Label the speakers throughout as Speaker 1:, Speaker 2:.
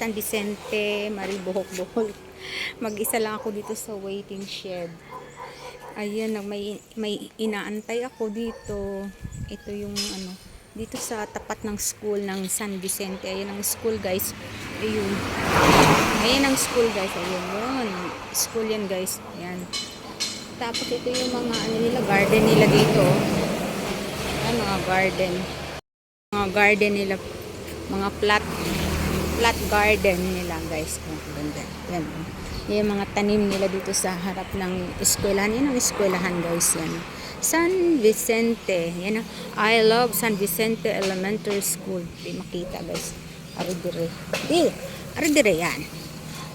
Speaker 1: San Vicente, Maribohok-Bohol. Mag-isa lang ako dito sa waiting shed. Nag- may, may inaantay ako dito. Ito yung ano, dito sa tapat ng school ng San Vicente. Ayan ang school guys. Ayun. Ayan ang school guys. Ayun yun. School yan guys. Ayan. Tapos ito yung mga ano nila, garden nila dito. Ayan, mga garden. Mga garden nila. Mga flat flat garden nila guys. Oh, ganda. Yan. yung mga tanim nila dito sa harap ng eskwelahan. Yan ang eskwelahan guys. Yan. San Vicente. Yan ang, I love San Vicente Elementary School. Di makita guys. Ari dire. Di. Ari dire yan.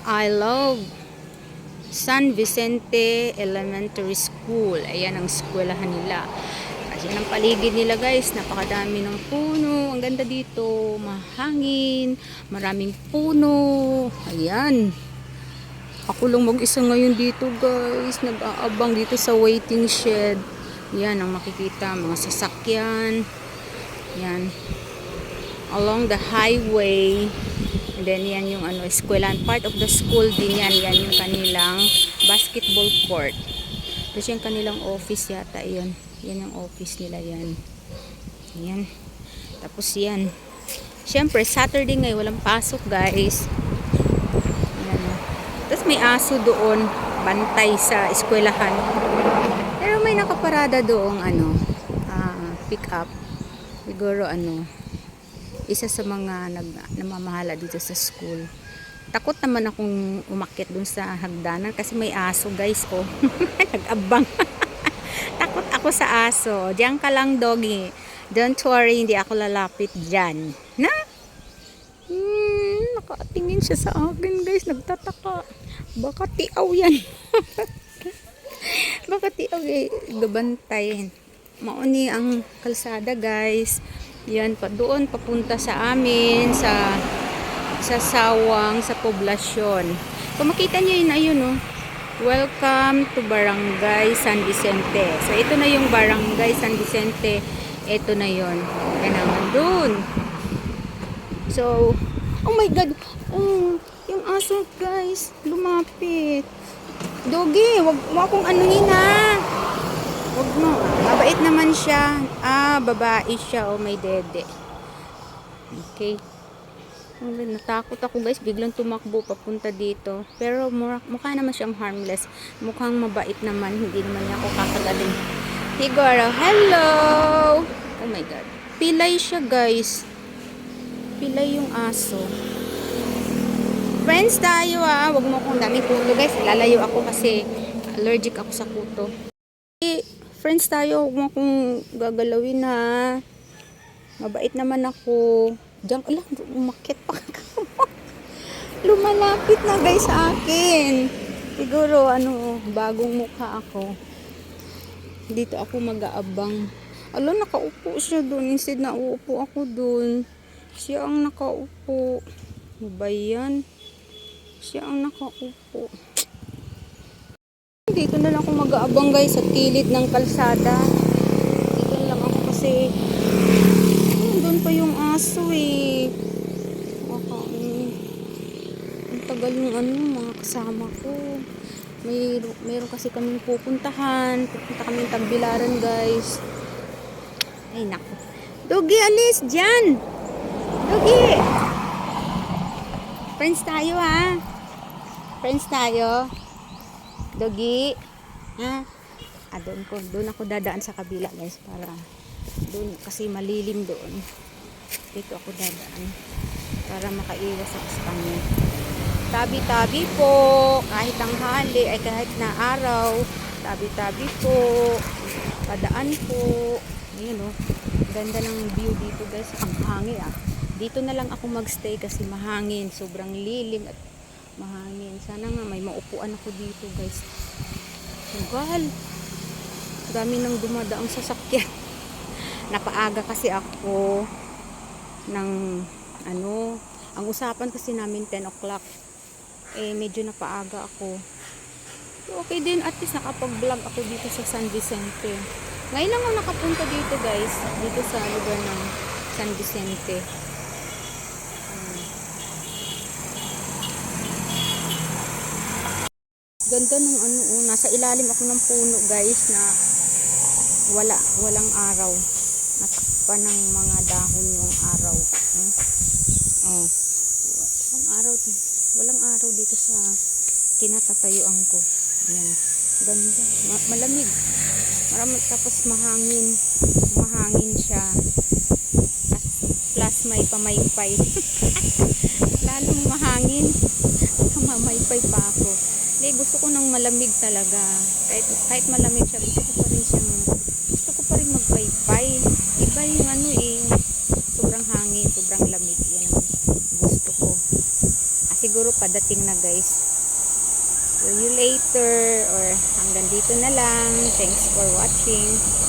Speaker 1: I love San Vicente Elementary School. Ayan ang eskwelahan nila. Kasi ang paligid nila guys, napakadami ng puno. Ang ganda dito, mahangin, maraming puno. Ayan. Ako lang mag-isa ngayon dito guys. Nag-aabang dito sa waiting shed. Yan ang makikita, mga sasakyan. Yan. Along the highway. And then yan yung ano, eskwelahan. Part of the school din yan. Yan yung kanilang basketball court. Tapos yung kanilang office yata yan. Yan yung office nila yan. Yan. Tapos yan. Siyempre, Saturday ngayon, walang pasok guys. Yan. Tapos may aso doon, bantay sa eskwelahan. Pero may nakaparada doong ano, ah, pick up. Siguro ano, isa sa mga nag, namamahala dito sa school. Takot naman akong umakyat dun sa hagdanan kasi may aso guys oh. Nag-abang. Takot ako sa aso. Diyan ka lang doggy. Don't worry, hindi ako lalapit dyan. Na? Hmm, nakatingin siya sa akin guys. Nagtataka. Baka tiaw yan. Baka tiaw eh. Gabantay. Mauni ang kalsada guys. Yan pa doon papunta sa amin sa sa sawang sa poblasyon. Kung makita niyo yun ayun oh. Welcome to Barangay San Vicente. So ito na yung Barangay San Vicente. Ito na yon. Yan naman doon. So, oh my God. Oh, yung aso guys, lumapit. Dogi, wag mo akong anuhin ha. Wag mo. Mabait naman siya. Ah, babae siya. Oh, may dede. Okay. Oh, natakot ako guys. Biglang tumakbo papunta dito. Pero mukha naman siyang harmless. Mukhang mabait naman. Hindi naman niya ako kakagaling. Siguro, hello! Oh my God. Pilay siya guys. Pilay yung aso. Friends tayo ah. Huwag mo akong daming kuto guys. Lalayo ako kasi allergic ako sa kuto. Eh, friends tayo. Huwag mo akong gagalawin ha. Mabait naman ako. Diyan, ala, umakit pa. Lumalapit na guys sa akin. Siguro, ano, bagong mukha ako. Dito ako mag-aabang. Ala, nakaupo siya doon. Instead na uupo ako doon. Siya ang nakaupo. Ano ba yan? Siya ang nakaupo. Dito na lang ako mag-aabang guys sa kilid ng kalsada. Dito lang ako kasi doon pa yung aso eh. Baka, mm, ang tagal yung ano, mga kasama ko. May, meron kasi kaming pupuntahan. Pupunta kaming tagbilaran guys. Ay nako. Dogi, alis dyan! Dogi! Friends tayo ha. Friends tayo. Dogi. Ha? Ah, doon ko. Doon ako dadaan sa kabila guys. Para doon. Kasi malilim doon. Dito ako dadaan. Para makaiwas ako sa kanya. Tabi-tabi po. Kahit ang hali ay kahit na araw. Tabi-tabi po. Padaan po. Ayan o. Ganda ng view dito guys. Ang hangin ah. Dito na lang ako magstay kasi mahangin. Sobrang lilim at mahangin. Sana nga may maupuan ako dito guys. Sugal. Dami nang dumadaang sasakyan napaaga kasi ako ng ano ang usapan kasi namin 10 o'clock. Eh medyo napaaga ako. Okay din at least nakapag vlog ako dito sa San Vicente. Ngayon lang ako nakapunta dito guys dito sa lugar ng San Vicente. Hmm. Ganda nung ano, oh, nasa ilalim ako ng puno guys na wala, walang araw. Natakpan ng mga dahon yung araw. Hmm? Oh. Walang araw, walang araw dito sa kinatatayuan ko. Yan. Ganda. Ma- malamig. Marami, tapos mahangin. Mahangin siya. Plus may pamaypay. Lalong mahangin. Mamaypay pa ako. Hindi, gusto ko ng malamig talaga. Kahit, kahit malamig siya, gusto ko pa rin siyang, gusto ko pa rin magpaypay. Iba yung ano eh, yung sobrang hangin, sobrang lamig. Yan ang gusto ko. Ah, siguro padating na guys. See you later or hanggang dito na lang. Thanks for watching.